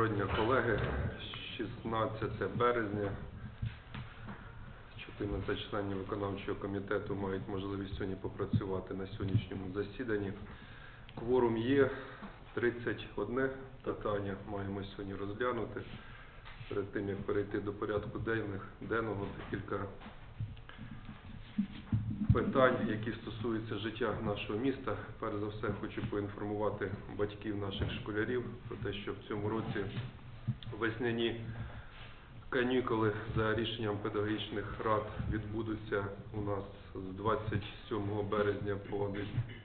Доброго дня, колеги. 16 березня. 14 членів виконавчого комітету мають можливість сьогодні попрацювати на сьогоднішньому засіданні. Кворум є. 31 питання маємо сьогодні розглянути. Перед тим, як перейти до порядку денних, денного, декілька питань, які стосуються життя нашого міста. Перш за все, хочу поінформувати батьків наших школярів про те, що в цьому році весняні канікули за рішенням педагогічних рад відбудуться у нас з 27 березня по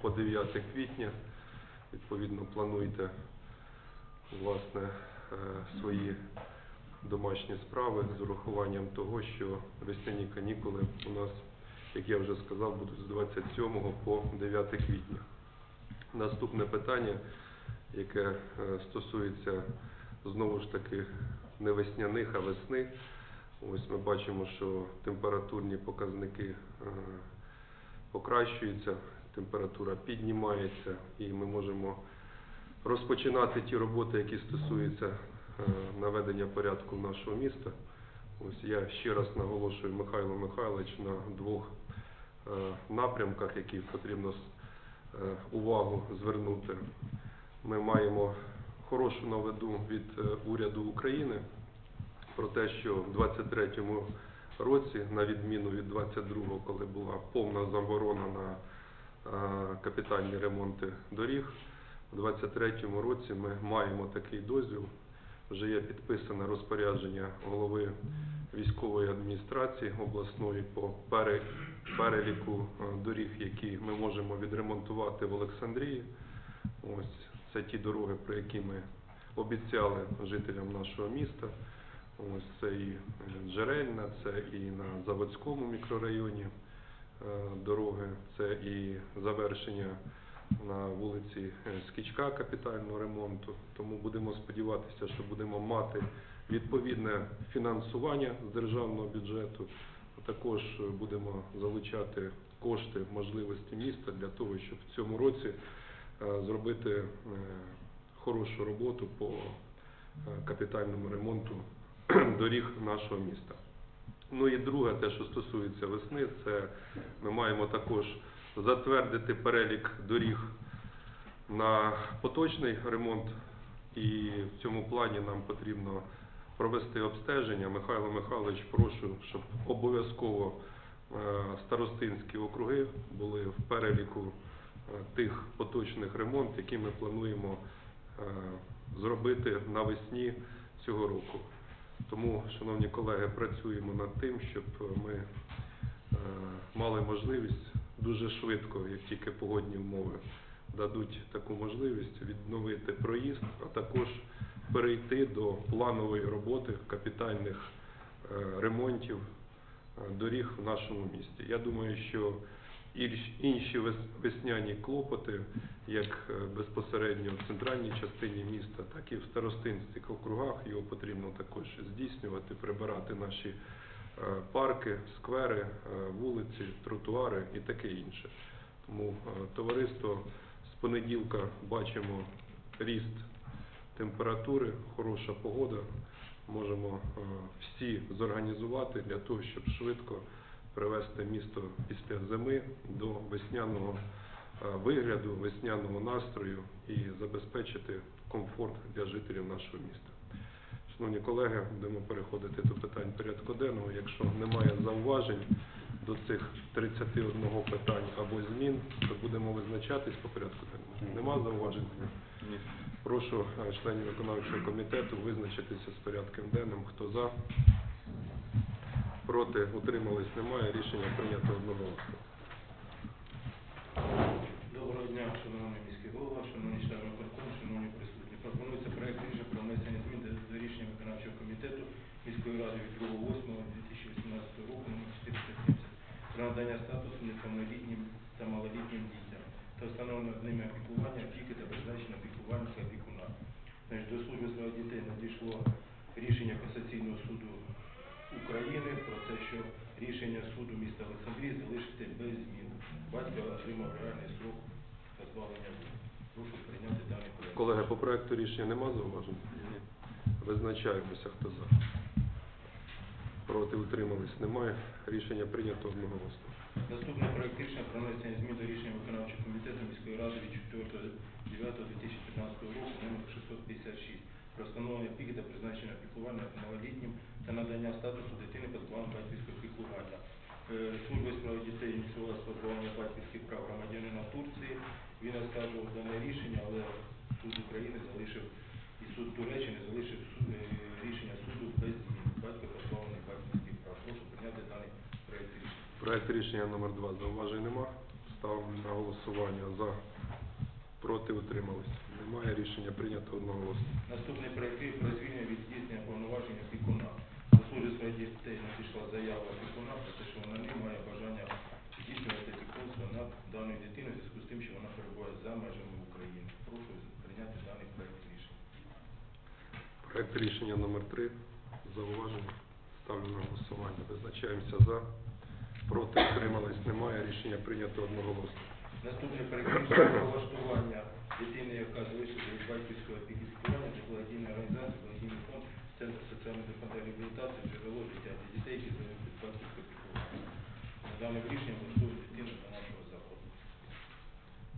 де- 9 квітня. Відповідно, плануйте власне е, свої домашні справи з урахуванням того, що весняні канікули у нас, як я вже сказав, будуть з 27 по 9 квітня. Наступне питання, яке е, стосується знову ж таки не весняних, а весни. Ось ми бачимо, що температурні показники е, покращуються, температура піднімається, і ми можемо розпочинати ті роботи, які стосуються е, наведення порядку нашого міста. Ось я ще раз наголошую Михайло Михайлович на двох е, напрямках, які потрібно е, увагу звернути. Ми маємо хорошу новину від е, уряду України про те, що в 23-му році, на відміну від 22-го, коли була повна заборона на капітальні ремонти доріг, у 23-му році ми маємо такий дозвіл. Вже є підписане розпорядження голови військової адміністрації обласної по переліку е, доріг, які ми можемо відремонтувати в Олександрії. Ось це ті дороги, про які ми обіцяли жителям нашого міста. Ось це і Джерельна, це і на Заводському мікрорайоні е, дороги, це і завершення на вулиці е, Скічка капітального ремонту. Тому будемо сподіватися, що будемо мати відповідне фінансування з державного бюджету. Також е, будемо залучати кошти, можливості міста для того, щоб в цьому році е, зробити хорошу роботу по капітальному ремонту доріг нашого міста. Ну і друге, те, що стосується весни, це ми маємо також затвердити перелік доріг на поточний ремонт, і в цьому плані нам потрібно провести обстеження. Михайло Михайлович, прошу, щоб обов'язково е, старостинські округи були в переліку е, тих поточних ремонтів, які ми плануємо е, зробити навесні цього року. Тому, шановні колеги, працюємо над тим, щоб ми мали можливість дуже швидко, як тільки погодні умови дадуть таку можливість, відновити проїзд, а також перейти до планової роботи капітальних е, ремонтів е, доріг в нашому місті. Я думаю, що інші весняні клопоти, як е, безпосередньо в центральній частині міста, так і в старостинських округах, його потрібно також здійснювати, прибирати наші парки, сквери, е, вулиці, тротуари і таке інше. Тому е, товариство з понеділка бачимо ріст температури, хороша погода. Можемо е, всі зорганізувати для того, щоб швидко привести місто після зими до весняного е, вигляду, весняного настрою і забезпечити комфорт для жителів нашого міста. Шановні колеги, будемо переходити до питань порядку денного. Якщо немає зауважень до цих 31 питань або змін, то будемо визначатись по порядку денному. Нема зауважень? Прошу е, членів виконавчого комітету визначитися з порядком денним. Хто за? Проти? Утримались? Немає. Рішення прийнято одноголосно. Доброго дня, шановний міський голова, шановні члени виконкому, шановні присутні. Пропонується проект рішення про внесення змін до, до рішення виконавчого комітету міської ради від 2.8.2018 року номер 470 про надання статусу неповнолітнім та малолітнім дітям та встановлення над ними опікування, опіки та призначення опікувальника опікуна. Значить, до служби справ дітей надійшло рішення Касаційного суду України про те, що рішення суду міста Олександрії залишити без змін. Батько отримав реальний срок позбавлення. волі. Прошу прийняти даний проект. Колеги, по проекту рішення нема зауважень? Визначаємося, хто за. Проти утримались немає. Рішення прийнято одноголосно. Наступний проект рішення про внесення змін до рішення виконавчого комітету міської ради від 4.9.2015 року номер 656 про встановлення пільг та призначення піклування малолітнім та надання статусу дитини позбавлення батьківського піклування. Е, Служба у дітей ініціювала позбавлення батьківських прав громадянина Турції. Він оскаржував дане рішення, але суд України залишив і суд Туреччини залишив е, рішення суду без змін. Батько позбавлений батьківських прав. Прошу прийняти даний проект рішення. Проект рішення номер 2 зауважень нема. Ставимо на голосування за. Проти утримались. Немає. Рішення прийнято одноголосно. Наступний рішення про звільнення від здійснення повноважень опікуна. До служби своїх дітей надійшла заява опікуна про те, що вона не має бажання здійснювати опікунство над даною дитиною в зв'язку з тим, що вона перебуває за межами прийняти даний проект рішення. Проект рішення номер 3 Зауваження. Ставлю на голосування. Визначаємося за. Проти утримались. Немає. Рішення прийнято одноголосно. Рішення про влаштування дитини, яка залишиться від батьківського опіки піклування до благодійної організації, благодійний фонд, Центр соціальної допомоги реабілітації, джерело життя для дітей, які залишились від батьківського піклування. На дане рішення влаштують дитину до нашого заходу.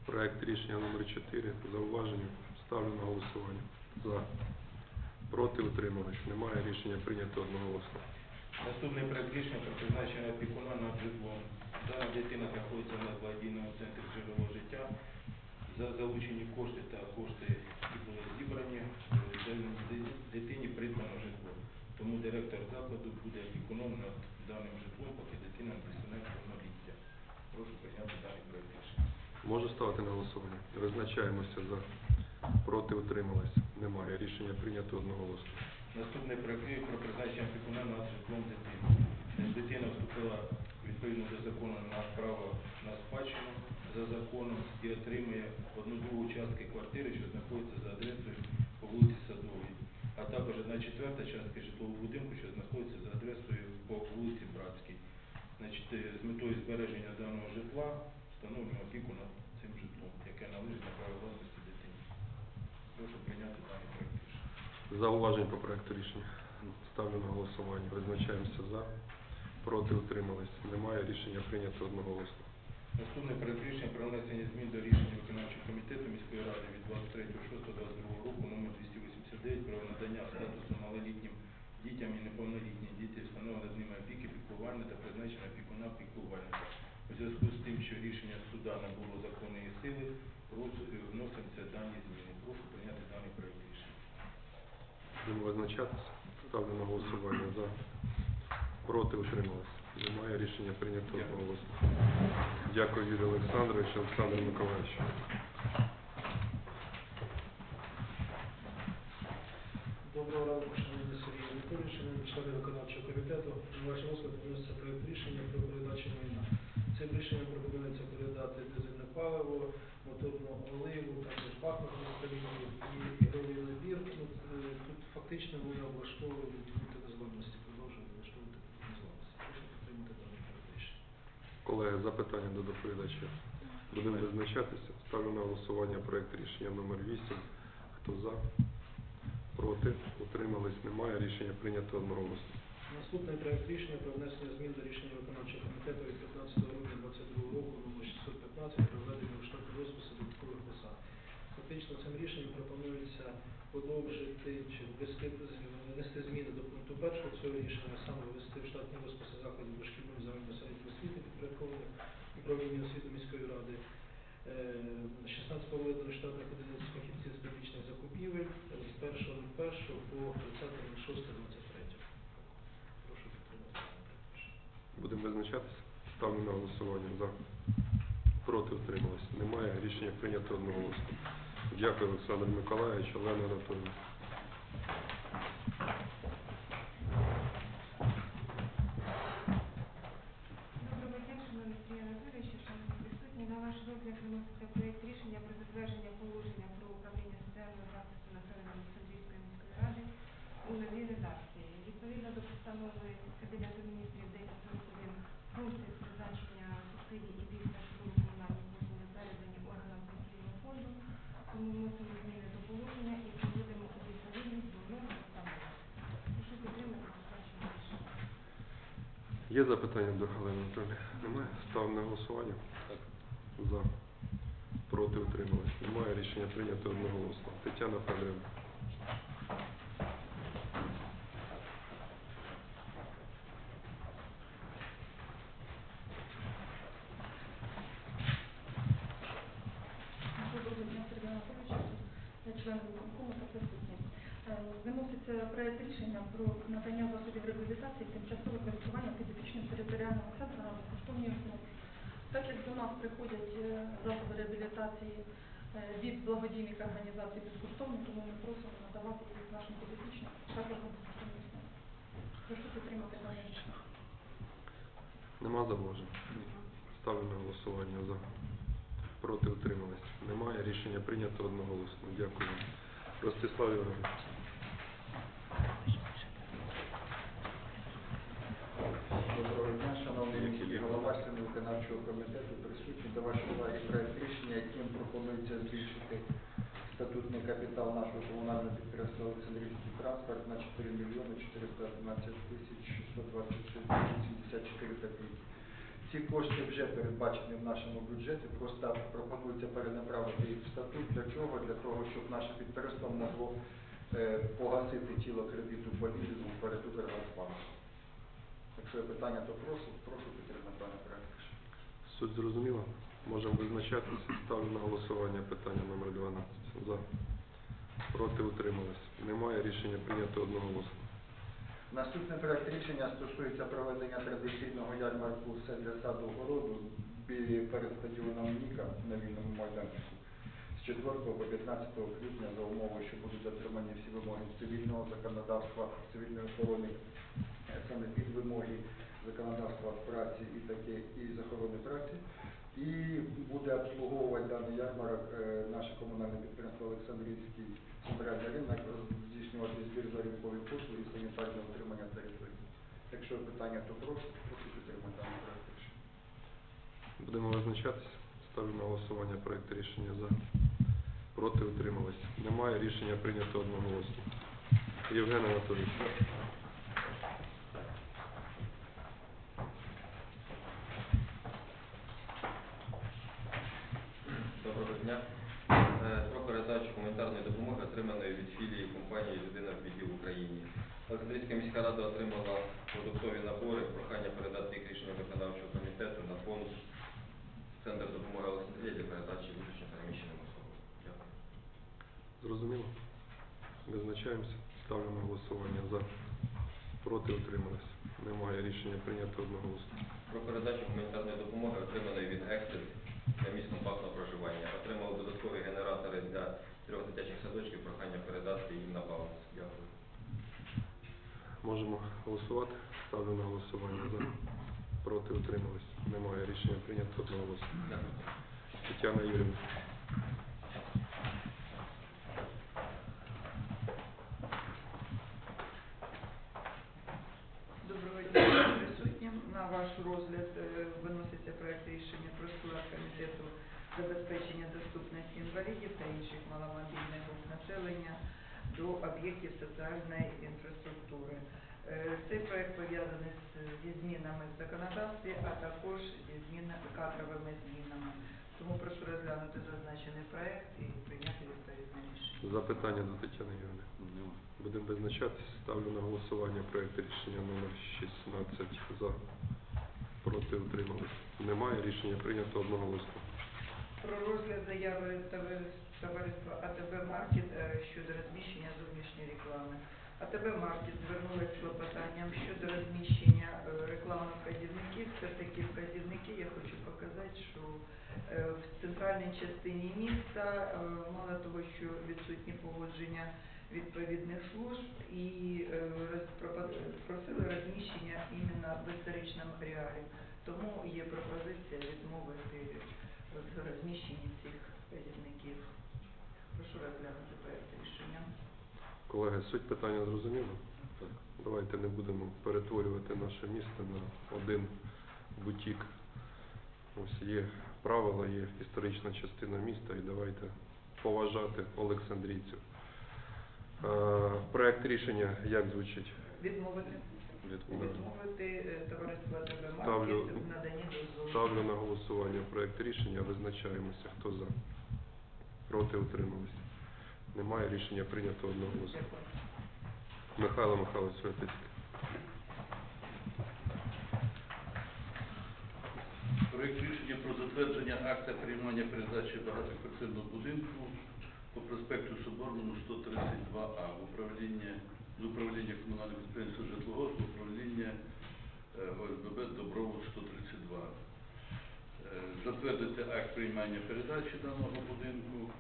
Проект рішення номер 4 Зауваження. Ставлю на голосування. За. Проти утримались. Немає. Рішення прийнято одноголосно. Наступний проект рішення про призначення опікуна над житлом. Дана дитина знаходиться на благодійному центрі джерело життя. За залучені кошти та кошти, які були зібрані, ди- ди- дитині придбано житло. Тому директор закладу буде опікуном над даним житлом, поки дитина не досягне повноліття. Прошу прийняти даний проект рішення. Можу ставити на голосування? Визначаємося за. Проти утримались. Немає. Рішення прийнято одноголосно. Наступний проект про призначення опікуна над житлом дитини. Дитина вступила відповідно до закону на право на спадщину за законом і отримує одну другу частки квартири, що знаходиться за адресою по вулиці Садовій, а також одна четверта частка житлового будинку, що знаходиться за адресою по вулиці Братській. Значить, е, з метою збереження даного житла встановлюємо опіку над цим житлом, яке належить на право власності. Прошу прийняти даний проект рішення. Зауважень по проекту рішення. Ставлю на голосування. Визначаємося за. Проти утримались. Немає. Рішення прийнято одноголосно. Наступне проект рішення про внесення змін до рішення виконавчого комітету міської ради від 23.06.22 року номер 289 про надання статусу малолітнім дітям і неповнолітнім дітям встановлення над ними опіки, піклування та призначення опікуна піклувальника. У зв'язку з тим, що рішення суда не було законної сили, вносяться дані зміни. Прошу прийняти даний проект рішення. Будемо визначатися. Ставлю на голосування за. Проти утримались. Немає. Рішення прийнято одноголосно. Дякую, Юрій Олександрович, Олександр Миколаївич. Доброго ранку, шановний Сергій Анатолійович, шановні члени виконавчого комітету. На ваш розгляд вноситься проект рішення про передачу майна. Цим рішенням пропонується передати дизельне паливо, моторну оливу, також пахнути столітнів і ігровий набір. Ну, е, Тут фактично ми облаштовуємо пункти незламності, продовжуємо облаштовувати пункти незламності. Прошу підтримати даний проект рішення. Колеги, запитання до доповідача. Будемо визначатися. Ставлю на голосування проект рішення номер 8. Хто за? Проти? Утримались? Немає. Рішення прийнято одноголосно. Наступний проект рішення про внесення змін до рішення виконавчого комітету від 15 грудня 2022 року номер 615 про введення у штатний розпис додаткових посад. Фактично цим рішенням пропонується подовжити чи ввести внести зміни до пункту першого цього рішення, саме ввести в штатні розписи закладів дошкільної загальної середньої освіти підпорядкованих управління освіти міської ради. Е, 16 поведено штатних одиниць фахівців з публічних закупівель е, з 1.01 по 30.06.23. Прошу підтримати. Будемо визначатися. Ставлю на голосування за. Проти утримались? Немає. Рішення прийнято одноголосно. Дякую, Олександр Миколаївич, Олена Анатолійовна. Доброго дня, шановний Сергій Анатолійович, шановні присутні. На ваш розгляд виноситься проєкт рішення про затвердження положення про управління соціального захисту населення Олександрійської міської ради у новій редакції. Відповідно до постанови Кабінету міністрів 1041 функції з призначення субсидій і пільг та житлово-комунальних послуг передані органам пенсійного фонду, тому вносимо зміни до положення і приводимо у відповідність до нових постанов. Є запитання до Галини Анатолії? Немає? Став на голосування. Так. За. Проти утримались. Немає. Рішення прийнято одноголосно. Тетяна Федорівна. Доброго дня, Сергій Анатолійович. Я член виконкому та присутні. Е, Виноситься проект рішення про надання засобів реабілітації тимчасове користування підопічним територіального центру на безкоштовній основі. Так як до нас приходять е, засоби реабілітації е, від благодійних організацій безкоштовно, тому ми просимо надавати їх нашим підопічним також на безкоштовній основі. Прошу підтримати рішення. Нема зауважень? Ставлю на голосування за. Проти утримались. Немає. Рішення прийнято одноголосно. Дякую. Ростислав Іванович. Доброго дня, шановний міський голова, члени виконавчого комітету, присутні до вашої уваги проект рішення, яким пропонується збільшити статутний капітал нашого комунального підприємства Олександрівський транспорт на 4 мільйони 411 тисяч 626 гривень 74 копійки. Ці кошти вже передбачені в нашому бюджеті, просто пропонується перенаправити їх в статут. Для чого? Для того, щоб наше підприємство могло е, погасити тіло кредиту по лізингу перед Укргазбанком. Якщо є питання, то прошу, прошу підтримати дане проект. Суть зрозуміла? Можемо визначатися. Ставлю на голосування питання номер 12. За. Проти утримались. Немає. Рішення прийнято одноголосно. Наступний проект рішення стосується проведення традиційного ярмарку саду городу перед стадіоном Ніка на вільному майданчику з 4 по 15 квітня за умови, що будуть дотримані всі вимоги цивільного законодавства, цивільної охорони, е, саме під вимоги законодавства праці і таке і з охорони праці. І буде обслуговувати даний ярмарок е, наше комунальне підприємство Олександрівський центральний ринок, здійснювати збір за ринкові послуги і санітарне утримання території. Якщо питання, то прошу, прошу підтримати даний проект рішення. Будемо визначатися. Ставлю на голосування проект рішення за. Проти утримались. Немає. Рішення прийнято одноголосно. Євген Анатолійович. Доброго дня. Е, Про передачу гуманітарної допомоги, отриманої від філії компанії Людина в біді в Україні. Олександрійська міська рада отримала продуктові набори. Прохання передати їх рішення виконавчого комітету на фонд Центр допомоги Олександрії для передачі внутрішньо переміщеним особам. Дякую. Зрозуміло? Визначаємося. Ставлю на голосування за. Проти утримались. Немає. Рішення прийнято одноголосно. Про передачу гуманітарної допомоги, отриманої від Ексит для місць компактного проживання. Отримали додаткові генератори для трьох дитячих садочків. Прохання передати їм на баланс. Дякую. Можемо голосувати. Ставлю на голосування за. Проти утримались. Немає. Рішення прийнято одноголосно. Тетяна Юрівна. Доброго дня присутнім. На ваш розгляд е, виноситься проект рішення про склад комітету забезпечення доступності інвалідів та інших маломобільних груп населення до об'єктів соціальної інфраструктури. Е, Цей проект пов'язаний зі змінами в законодавстві, а також зі змінами кадровими змінами. Тому прошу розглянути зазначений проект і прийняти відповідне рішення. Запитання до Тетяни Юрівни. Будемо визначатися. Ставлю на голосування проект рішення номер 16 за. Проти утримались. Немає. Рішення прийнято одноголосно. Про розгляд заяви товариства АТБ Маркет е, щодо розміщення зовнішньої реклами. АТБ Маркет звернулася з клопотанням щодо розміщення е, рекламних вказівників. Це такі вказівники, я хочу показати, що е, в центральній частині міста мало того, що відсутні погодження відповідних служб і е, просили розміщення іменно в історичному реалі. Тому є пропозиція відмовити в розміщенні цих вказівників. Прошу розглянути проект рішення. Колеги, суть питання зрозуміла? Давайте не будемо перетворювати наше місто на один бутік. Ось є правила, є історична частина міста і давайте поважати Олександрійців. Е, Проект рішення як звучить? Відмовити. Відмовити е, товариство АТБ Ставлю- Маркет в наданні дозволу. Ставлю на голосування проект рішення. Визначаємося. Хто за? Проти утримались. Немає рішення прийнято одноголосно. Дякую. Михайло Михайлович Святицький. Проект рішення про затвердження акта приймання передачі багатоквартирного будинку по проспекту Соборному 132А в управління з управління комунального підприємства житлового в управління е, ОСББ Добровод 132. Е, Затвердити акт приймання передачі даного будинку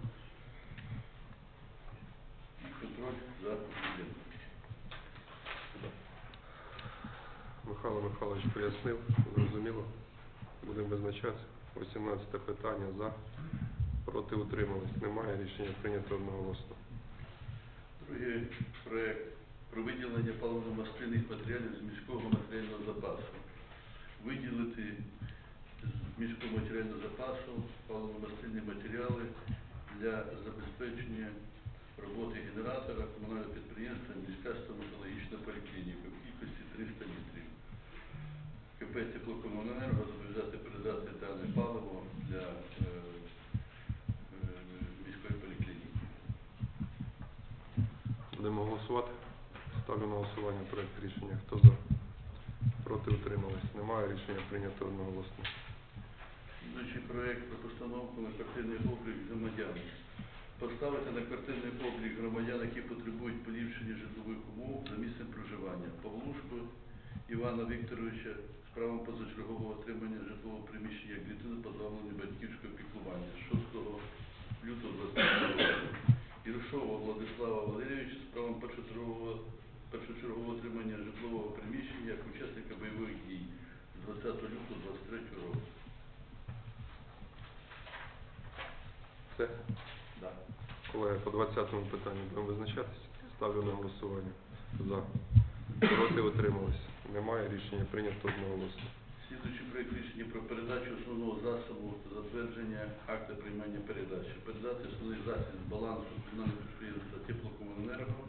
і контроль за будинком. Михайло Михайлович пояснив, зрозуміло. Будемо визначатися. 18 питання за. Проти утримались. Немає рішення прийнято одноголосно. Друге проект про виділення паливно-мастильних матеріалів з міського матеріального запасу. Виділити з міського матеріального запасу паливно-мастильні матеріали для забезпечення роботи генератора комунального підприємства міська стоматологічна поліклініка в кількості 300 літрів. КП «Теплокомуненерго» зобов'язати передати дане паливо для Будемо голосувати. Ставлю на голосування проект рішення. Хто за? Проти утримались. Немає рішення прийнято одноголосно. Слідуючий проект про постановку на квартирний облік громадян. Поставити на квартирний облік громадян, які потребують поліпшення житлових умов за місцем проживання. Павлушко Івана Вікторовича з правом позачергового отримання житлового приміщення як дитини позбавлення батьківського піклування 6 лютого 2020 року. Іршова Владислава Валерійовича з правом першочергового, першочергового отримання житлового приміщення як учасника бойових дій з 20 лютого 2023 року. Все? Колеги, по 20-му питанню будемо визначатися. Ставлю на голосування. За. Проти утримались. Немає рішення прийнято одноголосно. Слідуючий проект рішення про передачу основного засобу та затвердження акта приймання передачі. Передати основний засіб з балансу комунального підприємства Теплокомуненерго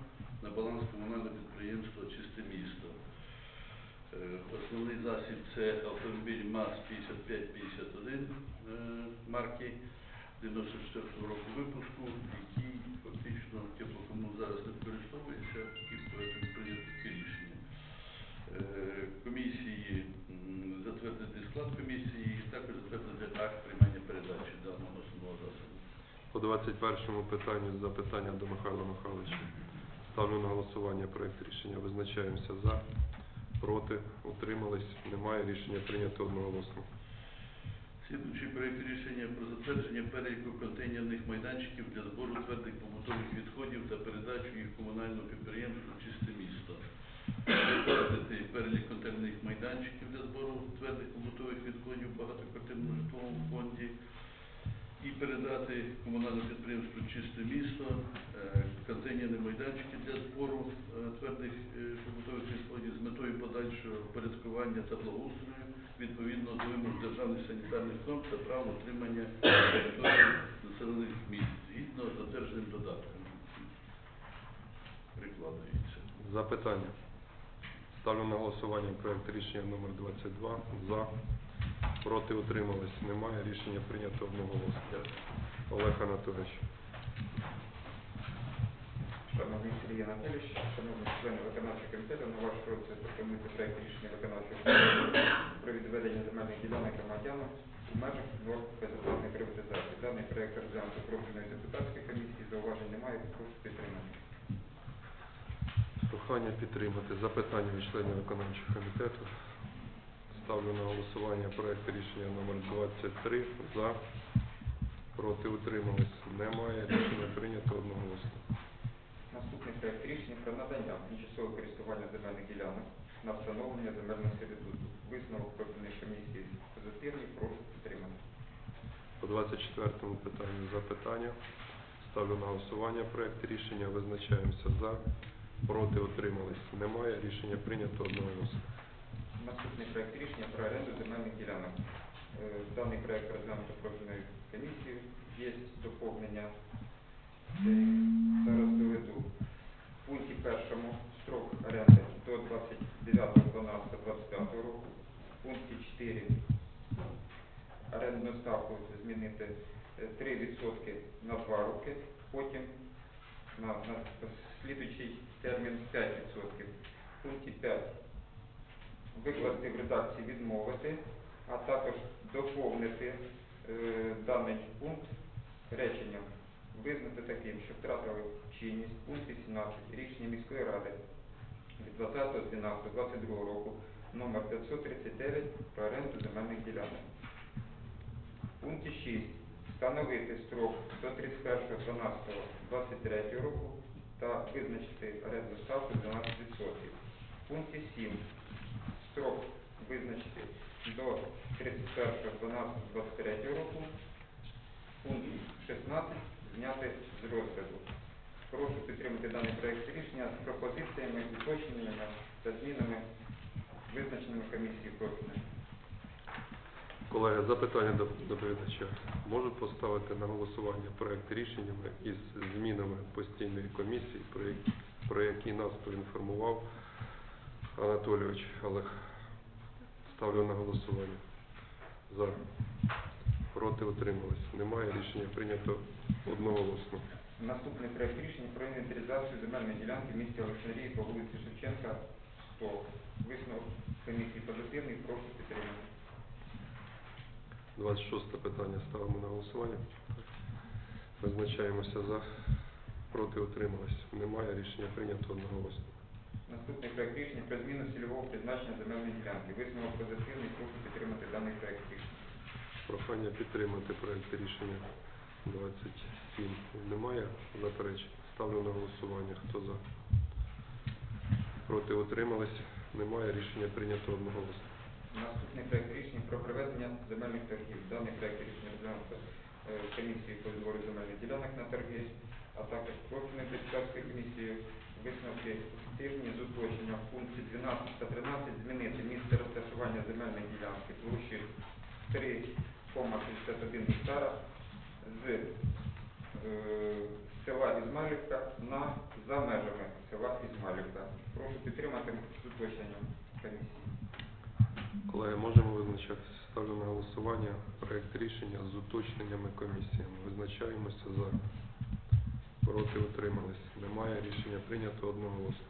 на баланс комунального підприємства Чисте місто. Е, Основний засіб це автомобіль МАЗ-5551 е, марки 94 року випуску, який фактично теплокому зараз не використовується і таке рішення. Е, Комісії затвердити склад комісії і також затвердити акт приймання передачі даного основного засобу. По 21-му питанню запитання до Михайла Михайловича. Ставлю на голосування проект рішення. Визначаємося за. Проти. Утримались. Немає рішення прийнято одноголосно. Слідуючий проект рішення про затвердження переліку контейнерних майданчиків для збору твердих побутових відходів та передачу їх комунальному підприємству Чисте місто. Затвердити перелік контейнерних майданчиків для збору твердих побутових відходів в багатоквартирному житловому фонді і передати комунальному підприємству Чисте місто е, контейнерні майданчики для збору е, твердих е, побутових відходів з метою подальшого впорядкування та благоустрою відповідно до вимог державних санітарних норм та прав отримання території населених місць згідно з затвердженим додатком. Прикладається. Запитання. Ставлю на голосування проект рішення номер 22. За. Проти утримались. Немає рішення прийнято одноголосно. Олег Анатолійович. Шановний Сергій Анатолійович, шановні члени виконавчого комітету, на ваш розгляд пропонується проект рішення виконавчого комітету про відведення земельних ділянок громадянам у межах норм безоплатної приватизації. Даний проект розглянуто профільної депутатської комісії, зауважень немає, прошу підтримати. Прохання підтримати. Запитання від членів виконавчого комітету. Ставлю на голосування проект рішення номер 23. За. Проти утримались. Немає. Рішення прийнято одноголосно. Наступний проект рішення про надання тимчасового користування земельних ділянок на встановлення земельного сервітуту. Висновок профільної комісії позитивний, прошу підтримати. По 24 питанню запитання. Ставлю на голосування проект рішення. Визначаємося за. Проти утримались. Немає. Рішення прийнято одноголосно. Наступний проект рішення про оренду земельних ділянок. Е, Даний проект розглянуто профільною комісією. Є доповнення. Е, Зараз доведу. В пункті першому строк оренди до 29 4. Орендну ставку змінити е, 3% на 2 роки, потім на, на слідуючий термін 5%. В пункті 5 викласти в редакції відмовити, а також доповнити е, даний пункт реченням визнати таким, що втратили чинність пункт 18 рішення міської ради від 20.12.22 року номер 539 про оренду земельних ділянок. В пункті 6 встановити строк до 31.12.23 року та визначити орендну ставку 12%. В пункті 7 строк визначити до 31.12.23 року. Пункт 16 зняти з розгляду. Прошу підтримати даний проект рішення з пропозиціями, уточненнями та змінами, визначеними комісією профільною. Колеги, запитання до доповідача. Можу поставити на голосування проект рішення із змінами постійної комісії, про які, про які нас поінформував Анатолійович Олег. Ставлю на голосування. За. Проти утримались. Немає. Рішення прийнято одноголосно. Наступний проект рішення про інвентаризацію земельної ділянки в місті Олександрії по вулиці Шевченка, 100. Висновок комісії позитивний, прошу підтримати. 26 питання ставимо на голосування. Визначаємося за. Проти утримались. Немає. Рішення прийнято одноголосно. Наступний проект рішення про зміну цільового призначення земельної ділянки. Висновок позитивний, прошу підтримати даний проект рішення. Прохання підтримати проект рішення 27. Немає заперечень. Ставлю на голосування. Хто за? Проти утримались. Немає. Рішення прийнято одноголосно. Наступний проект рішення про проведення земельних торгів. Даний проект рішення розглянуто е, комісією по збору земельних ділянок на торги, а також профільною депутатською комісією висновки позитивні з уточненням в пункті 12 та 13 змінити місце розташування земельної ділянки площею 3,61 гектара з е, села Ізмайлівка на за межами села Ізмайлівка. Прошу підтримати з уточненням комісії. Колеги, можемо визначатися. Ставлю на голосування проект рішення з уточненнями комісіями. Визначаємося за. Проти утримались. Немає. Рішення прийнято одноголосно.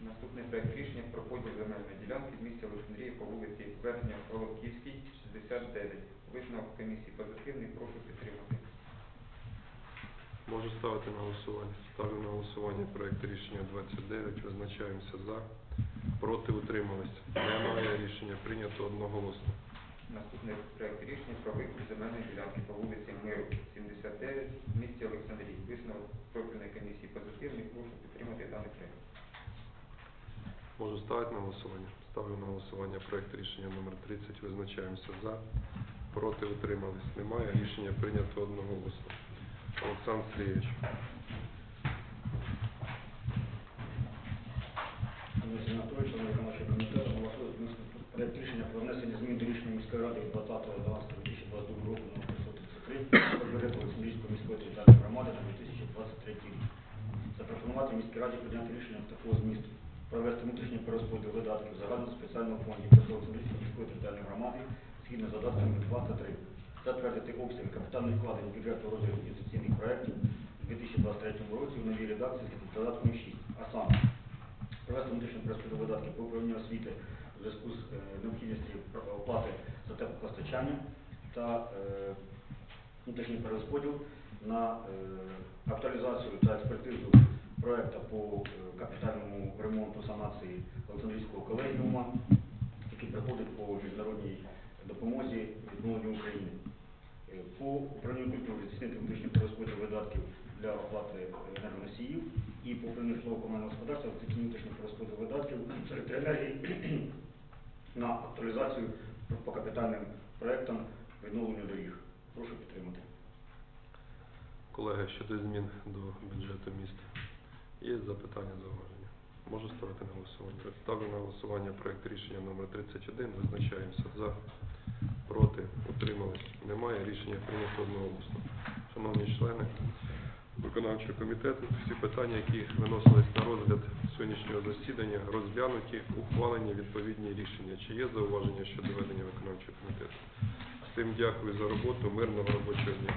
Наступний проект рішення про поділ земельної ділянки в місті Олександрії по вулиці Верхня Головківській, 69. Висновок комісії позитивний, прошу підтримати. Можу ставити на голосування. Ставлю на голосування проект рішення 29. Визначаємося за. Проти утримались. Немає. Рішення прийнято одноголосно. Наступний проект рішення про викуп земельної ділянки по вулиці Миру, 79, в місті Олександрії. Висновок профільної комісії позитивний, прошу підтримати даний проект. Можу ставити на голосування. Ставлю на голосування проект рішення номер 30. Визначаємося за. Проти утримались. Немає. Рішення прийнято одноголосно. Олександр Сергійович. Проект рішення про внесення змін до рішення міської ради від 20.12.2022 року номер 533 про бюджет Олександрійської міської територіальної громади на 2023 рік. Запропонувати міській раді прийняти рішення такого змісту. Провести внутрішній перерозподіл видатків загального спеціального фонду бюджету Олександрійської міської територіальної громади згідно з задатками 2 та 3. Затвердити обсяги капітальних вкладень бюджету розвитку інвестиційних проєктів у 2023 році в новій редакції з додатком 6. А саме провести внутрішню перерозподіл видатків по управлінню освіти у зв'язку з е, необхідністю оплати за теплопостачання та е, внутрішній перерозподіл на е, актуалізацію та експертизу проекту по капітальному ремонту санації Олександрійського колегіума, який проходить по міжнародній допомозі відновленню України. Е, По управлінню культури здійснити внутрішній перерозподіл видатків для оплати енергоносіїв і по управлінню житлового комунального господарства здійснити внутрішній перерозподіл видатків електроенергії на актуалізацію по капітальним проектам відновлення доріг. Прошу підтримати. Колеги, щодо змін до бюджету міста. Є запитання, зауваження? Можу ставити на голосування. Ставлю на голосування проект рішення номер 31. Визначаємося за. Проти. Утримались. Немає. Рішення прийнято одноголосно. Шановні члени, виконавчого комітету. Всі питання, які виносились на розгляд сьогоднішнього засідання, розглянуті, ухвалені відповідні рішення. Чи є зауваження щодо ведення виконавчого комітету? Всім дякую за роботу, мирного робочого дня.